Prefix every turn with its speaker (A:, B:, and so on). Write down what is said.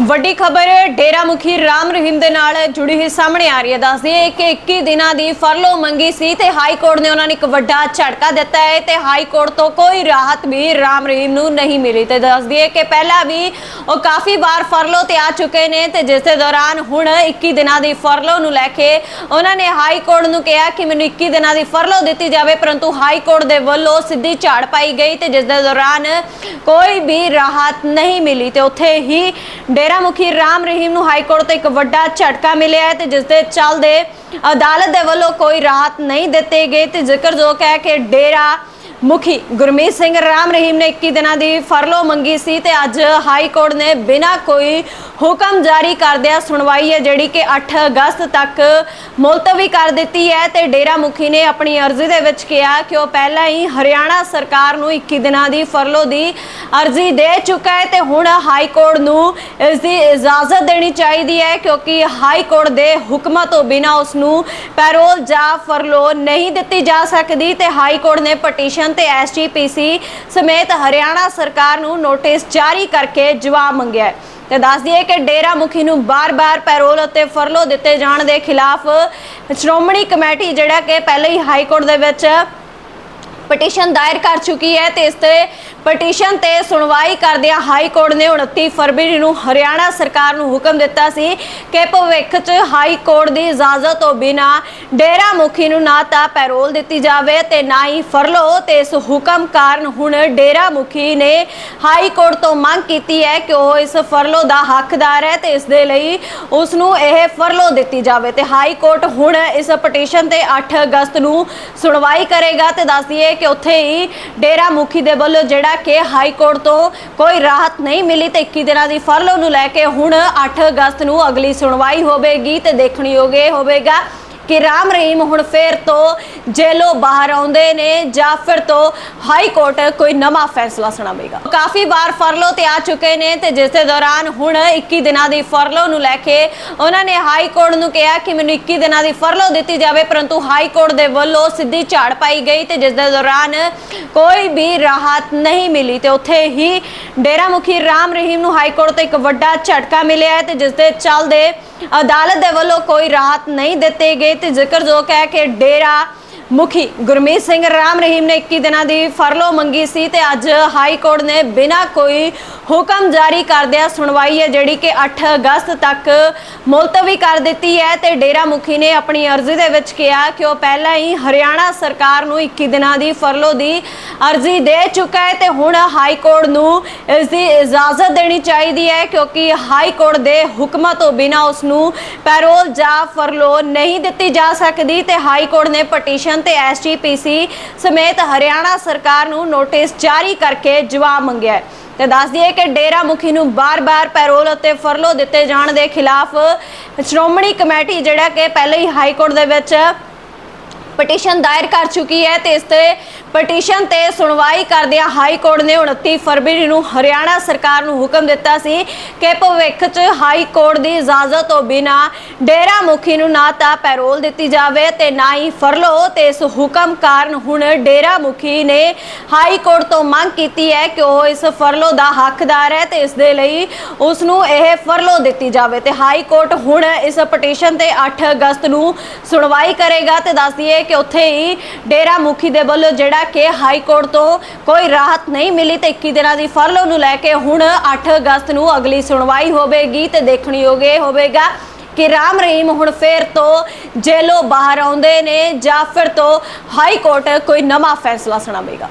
A: ਵੱਡੀ ਖਬਰ, ਡੇਰਾ ਮੁਖੀ ਰਾਮ ਰਹੀਮ ਦੇ ਨਾਲ ਜੁੜੀ ਹੋਈ ਸਾਹਮਣੇ ਆ ਰਹੀ ਹੈ। ਦੱਸਦੀ ਹੈ ਕਿ 21 ਦਿਨਾਂ ਦੀ ਫਰਲੋ ਮੰਗੀ ਸੀ ਤੇ ਹਾਈ ਕੋਰਟ ਨੇ ਉਹਨਾਂ ਨੂੰ ਇੱਕ ਵੱਡਾ ਝਟਕਾ ਦਿੱਤਾ ਹੈ ਤੇ ਹਾਈ ਕੋਰਟ ਤੋਂ ਕੋਈ ਰਾਹਤ ਵੀ ਰਾਮ ਰਹੀਮ ਨੂੰ ਨਹੀਂ ਮਿਲੀ। ਤੇ ਦੱਸਦੀ ਹੈ ਕਿ ਪਹਿਲਾਂ ਵੀ ਉਹ ਕਾਫੀ ਵਾਰ ਫਰਲੋ ਤੇ ਆ ਚੁੱਕੇ ਨੇ ਤੇ ਜਿਸ ਦੇ ਦੌਰਾਨ ਹੁਣ 21 ਦਿਨਾਂ ਦੀ ਫਰਲੋ ਨੂੰ ਲੈ ਕੇ ਉਹਨਾਂ ਨੇ ਹਾਈ ਕੋਰਟ ਨੂੰ ਕਿਹਾ ਕਿ ਮੈਨੂੰ 21 ਦਿਨਾਂ ਦੀ ਫਰਲੋ ਦਿੱਤੀ ਜਾਵੇ, ਪਰੰਤੂ ਹਾਈ ਕੋਰਟ ਦੇ ਵੱਲੋਂ ਸਿੱਧੀ ਝਾੜ ਪਾਈ ਗਈ ਤੇ ਜਿਸ ਦੇ ਦੌਰਾਨ ਕੋਈ ਵੀ ਰਾਹਤ ਨਹੀਂ ਮਿਲੀ ਤੇ ਉੱਥੇ ਹੀ ਡੇਰਾ ਡੇਰਾ ਮੁਖੀ ਰਾਮ ਰਹੀਮ ਨੂੰ ਹਾਈ ਕੋਰਟ ਤੋਂ ਇੱਕ ਵੱਡਾ ਝਟਕਾ ਮਿਲਿਆ ਹੈ ਤੇ ਜਿਸ ਦੇ ਚੱਲਦੇ ਅਦਾਲਤ ਦੇ ਵੱਲੋਂ ਕੋਈ ਰਾਹਤ ਨਹੀਂ ਦਿੱਤੀ ਗਈ ਤੇ ਜ਼ਿਕਰਯੋਗ ਹੈ ਕਿ ਡੇਰਾ ਮੁਖੀ ਗੁਰਮੀਤ ਸਿੰਘ ਰਾਮ ਰਹੀਮ ਨੇ 21 ਦਿਨਾਂ ਦੀ ਫਰਲੋ ਮੰਗੀ ਸੀ ਤੇ ਅੱਜ ਹਾਈ ਕੋਰਟ ਨੇ ਬਿਨਾਂ ਕੋਈ ਹੁਕਮ ਜਾਰੀ ਕਰਦਿਆਂ ਸੁਣਵਾਈ ਹੈ, ਜਿਹੜੀ ਕਿ 8 ਅਗਸਤ ਤੱਕ ਮੁਲਤਵੀ ਕਰ ਦਿੱਤੀ ਹੈ ਤੇ ਡੇਰਾ ਮੁਖੀ ਨੇ ਆਪਣੀ ਅਰਜ਼ੀ ਦੇ ਵਿੱਚ ਕਿਹਾ ਕਿ ਉਹ ਪਹਿਲਾਂ ਹੀ ਹਰਿਆਣਾ ਸਰਕਾਰ ਨੂੰ 21 ਦਿਨਾਂ ਦੀ ਫਰਲੋ ਦੀ ਅਰਜ਼ੀ ਦੇ ਚੁੱਕਾ ਹੈ ਤੇ ਹੁਣ ਹਾਈ ਕੋਰਟ ਨੂੰ ਇਸ ਦੀ ਇਜਾਜ਼ਤ ਦੇਣੀ ਚਾਹੀਦੀ ਹੈ ਕਿਉਂਕਿ ਹਾਈ ਕੋਰਟ ਦੇ ਹੁਕਮਾਂ ਤੋਂ ਬਿਨਾਂ ਉਸ ਨੂੰ ਪੈਰੋਲ ਜਾਂ ਫਰਲੋ ਨਹੀਂ ਦਿੱਤੀ ਜਾ ਸਕਦੀ ਤੇ ਹਾਈ ਕੋਰਟ ਨੇ ਪਟੀਸ਼ਨ ਤੇ ਐਸਜੀਪੀਸੀ ਸਮੇਤ ਹਰਿਆਣਾ ਸਰਕਾਰ ਨੂੰ ਨੋਟਿਸ ਜਾਰੀ ਕਰਕੇ ਜਵਾਬ ਮੰਗਿਆ ਹੈ। ਤੇ ਦੱਸ ਦਈਏ ਕਿ ਡੇਰਾ ਮੁਖੀ ਨੂੰ ਬਾਰ-ਬਾਰ ਪੈਰੋਲ ਅਤੇ ਫਰਲੋ ਦਿੱਤੇ ਜਾਣ ਦੇ ਖਿਲਾਫ ਸ਼੍ਰੋਮਣੀ ਕਮੇਟੀ ਜਿਹੜਾ ਕਿ ਪਹਿਲੇ ਹੀ ਹਾਈ ਕੋਰਟ ਦੇ ਵਿੱਚ ਪਟੀਸ਼ਨ ਦਾਇਰ ਕਰ ਚੁੱਕੀ ਹੈ ਤੇ ਇਸ ਤੇ ਪਟੀਸ਼ਨ ਤੇ ਸੁਣਵਾਈ ਕਰਦਿਆਂ ਹਾਈ ਕੋਰਟ ਨੇ 29 ਫਰਵਰੀ ਨੂੰ ਹਰਿਆਣਾ ਸਰਕਾਰ ਨੂੰ ਹੁਕਮ ਦਿੱਤਾ ਸੀ ਕਿ ਭਵਿੱਖ 'ਚ ਹਾਈ ਕੋਰਟ ਦੀ ਇਜਾਜ਼ਤ ਤੋਂ ਬਿਨਾ ਡੇਰਾ ਮੁਖੀ ਨੂੰ ਨਾ ਤਾਂ ਪੈਰੋਲ ਦਿੱਤੀ ਜਾਵੇ ਤੇ ਨਾ ਹੀ ਫਰਲੋ ਤੇ ਇਸ ਹੁਕਮ ਕਾਰਨ ਹੁਣ ਡੇਰਾ ਮੁਖੀ ਨੇ ਹਾਈ ਕੋਰਟ ਤੋਂ ਮੰਗ ਕੀਤੀ ਹੈ ਕਿ ਉਹ ਇਸ ਫਰਲੋ ਦਾ ਹੱਕਦਾਰ ਹੈ ਤੇ ਇਸ ਦੇ ਲਈ ਉਸ ਨੂੰ ਇਹ ਫਰਲੋ ਦਿੱਤੀ ਜਾਵੇ ਤੇ ਹਾਈ ਕੋਰਟ ਹੁਣ ਇਸ ਪਟੀਸ਼ਨ ਤੇ 8 ਅਗਸਤ ਨੂੰ ਸੁਣਵਾਈ ਕਰੇਗਾ ਤੇ ਦੱਸ ਦਈਏ ਕਿ ਉੱਥੇ ਹੀ ਡੇਰਾ ਮੁਖੀ ਦੇ ਵੱਲੋਂ ਜਿਹੜਾ ਕਿ ਹਾਈ ਕੋਰਟ ਤੋਂ ਕੋਈ ਰਾਹਤ ਨਹੀਂ ਮਿਲੀ ਤੇ 21 ਦਿਨਾਂ ਦੀ ਫਰਲੋ ਨੂੰ ਲੈ ਕੇ ਹੁਣ 8 ਅਗਸਤ ਨੂੰ ਅਗਲੀ ਸੁਣਵਾਈ ਹੋਵੇਗੀ ਤੇ ਦੇਖਣੀ ਹੋਗੇ ਹੋਵੇਗਾ। ਕਿ ਰਾਮ ਰਹੀਮ ਹੁਣ ਫੇਰ ਤੋਂ ਜੇਲੋਂ ਬਾਹਰ ਆਉਂਦੇ ਨੇ ਜਾਂ ਫਿਰ ਤੋਂ ਹਾਈ ਕੋਰਟ ਕੋਈ ਨਵਾਂ ਫੈਸਲਾ ਸੁਣਾਵੇਗਾ। ਕਾਫੀ ਵਾਰ ਫਰਲੋ ਤੇ ਆ ਚੁੱਕੇ ਨੇ ਤੇ ਜਿਸ ਦੇ ਦੌਰਾਨ ਹੁਣ 21 ਦਿਨਾਂ ਦੀ ਫਰਲੋ ਨੂੰ ਲੈ ਕੇ ਉਹਨਾਂ ਨੇ ਹਾਈ ਕੋਰਟ ਨੂੰ ਕਿਹਾ ਕਿ ਮੈਨੂੰ 21 ਦਿਨਾਂ ਦੀ ਫਰਲੋ ਦਿੱਤੀ ਜਾਵੇ, ਪਰੰਤੂ ਹਾਈ ਕੋਰਟ ਦੇ ਵੱਲੋਂ ਸਿੱਧੀ ਝਾੜ ਪਾਈ ਗਈ ਤੇ ਜਿਸ ਦੇ ਦੌਰਾਨ ਕੋਈ ਵੀ ਰਾਹਤ ਨਹੀਂ ਮਿਲੀ ਤੇ ਉੱਥੇ ਹੀ ਡੇਰਾ ਮੁਖੀ ਰਾਮ ਰਹੀਮ ਨੂੰ ਹਾਈ ਕੋਰਟ ਤੋਂ ਇੱਕ ਵੱਡਾ ਝਟਕਾ ਮਿਲਿਆ ਹੈ ਤੇ ਜਿਸ ਦੇ ਚੱਲਦੇ ਅਦਾਲਤ ਦੇ ਵੱਲੋਂ ਕੋਈ ਰਾਹਤ ਨਹੀਂ ਦਿੱਤੇ ਗਏ ਤੇ ਜ਼ਿਕਰਯੋਗ ਹੈ ਕਿ ਡੇਰਾ ਮੁਖੀ ਗੁਰਮੀਤ ਸਿੰਘ ਰਾਮ ਰਹੀਮ ਨੇ 21 ਦਿਨਾਂ ਦੀ ਫਰਲੋ ਮੰਗੀ ਸੀ ਤੇ ਅੱਜ ਹਾਈ ਕੋਰਟ ਨੇ ਬਿਨਾਂ ਕੋਈ ਹੁਕਮ ਜਾਰੀ ਕਰਦਿਆਂ ਸੁਣਵਾਈ ਹੈ, ਜਿਹੜੀ ਕਿ 8 ਅਗਸਤ ਤੱਕ ਮੁਲਤਵੀ ਕਰ ਦਿੱਤੀ ਹੈ ਤੇ ਡੇਰਾ ਮੁਖੀ ਨੇ ਆਪਣੀ ਅਰਜ਼ੀ ਦੇ ਵਿੱਚ ਕਿਹਾ ਕਿ ਉਹ ਪਹਿਲਾਂ ਹੀ ਹਰਿਆਣਾ ਸਰਕਾਰ ਨੂੰ 21 ਦਿਨਾਂ ਦੀ ਫਰਲੋ ਦੀ ਅਰਜ਼ੀ ਦੇ ਚੁੱਕਾ ਹੈ ਤੇ ਹੁਣ ਹਾਈ ਕੋਰਟ ਨੂੰ ਇਸ ਦੀ ਇਜਾਜ਼ਤ ਦੇਣੀ ਚਾਹੀਦੀ ਹੈ ਕਿਉਂਕਿ ਹਾਈ ਕੋਰਟ ਦੇ ਹੁਕਮਾਂ ਤੋਂ ਬਿਨਾਂ ਉਸ ਨੂੰ ਪੈਰੋਲ ਜਾਂ ਫਰਲੋ ਨਹੀਂ ਦਿੱਤੀ ਜਾ ਸਕਦੀ ਤੇ ਹਾਈ ਕੋਰਟ ਨੇ ਪਟੀਸ਼ਨ ਤੇ ਐਸਜੀਪੀਸੀ ਸਮੇਤ ਹਰਿਆਣਾ ਸਰਕਾਰ ਨੂੰ ਨੋਟਿਸ ਜਾਰੀ ਕਰਕੇ ਜਵਾਬ ਮੰਗਿਆ ਹੈ। ਤੇ ਦੱਸ ਦਈਏ ਕਿ ਡੇਰਾ ਮੁਖੀ ਨੂੰ ਬਾਰ-ਬਾਰ ਪੈਰੋਲ ਅਤੇ ਫਰਲੋ ਦਿੱਤੇ ਜਾਣ ਦੇ ਖਿਲਾਫ ਸ਼੍ਰੋਮਣੀ ਕਮੇਟੀ ਜਿਹੜਾ ਕਿ ਪਹਿਲੇ ਹੀ ਹਾਈ ਕੋਰਟ ਦੇ ਵਿੱਚ ਪਟੀਸ਼ਨ ਦਾਇਰ ਕਰ ਚੁੱਕੀ ਹੈ ਤੇ ਇਸ ਤੇ ਪਟੀਸ਼ਨ ਤੇ ਸੁਣਵਾਈ ਕਰਦਿਆਂ ਹਾਈ ਕੋਰਟ ਨੇ 29 ਫਰਵਰੀ ਨੂੰ ਹਰਿਆਣਾ ਸਰਕਾਰ ਨੂੰ ਹੁਕਮ ਦਿੱਤਾ ਸੀ ਕਿ ਭਵਿੱਖ 'ਚ ਹਾਈ ਕੋਰਟ ਦੀ ਇਜਾਜ਼ਤ ਤੋਂ ਬਿਨਾ ਡੇਰਾ ਮੁਖੀ ਨੂੰ ਨਾ ਤਾਂ ਪੈਰੋਲ ਦਿੱਤੀ ਜਾਵੇ ਤੇ ਨਾ ਹੀ ਫਰਲੋ ਤੇ ਇਸ ਹੁਕਮ ਕਾਰਨ ਹੁਣ ਡੇਰਾ ਮੁਖੀ ਨੇ ਹਾਈ ਕੋਰਟ ਤੋਂ ਮੰਗ ਕੀਤੀ ਹੈ ਕਿ ਉਹ ਇਸ ਫਰਲੋ ਦਾ ਹੱਕਦਾਰ ਹੈ ਤੇ ਇਸ ਦੇ ਲਈ ਉਸ ਨੂੰ ਇਹ ਫਰਲੋ ਦਿੱਤੀ ਜਾਵੇ ਤੇ ਹਾਈ ਕੋਰਟ ਹੁਣ ਇਸ ਪਟੀਸ਼ਨ ਤੇ 8 ਅਗਸਤ ਨੂੰ ਸੁਣਵਾਈ ਕਰੇਗਾ ਤੇ ਦੱਸ ਦਈਏ ਕਿ ਉੱਥੇ ਹੀ ਡੇਰਾ ਮੁਖੀ ਦੇ ਵੱਲੋਂ ਜਿਹੜਾ ਕਿ ਹਾਈ ਕੋਰਟ ਤੋਂ ਕੋਈ ਰਾਹਤ ਨਹੀਂ ਮਿਲੀ ਤੇ 21 ਦਿਨਾਂ ਦੀ ਫਰਲੋ ਨੂੰ ਲੈ ਕੇ ਹੁਣ 8 ਅਗਸਤ ਨੂੰ ਅਗਲੀ ਸੁਣਵਾਈ ਹੋਵੇਗੀ ਤੇ ਦੇਖਣੀ ਹੋਗੇ ਹੋਵੇਗਾ ਕਿ ਰਾਮ ਰਹੀਮ ਹੁਣ ਫੇਰ ਤੋਂ ਜੇਲੋਂ ਬਾਹਰ ਆਉਂਦੇ ਨੇ ਜਾਂ ਫਿਰ ਤੋਂ ਹਾਈ ਕੋਰਟ ਕੋਈ ਨਵਾਂ ਫੈਸਲਾ ਸੁਣਾਵੇਗਾ।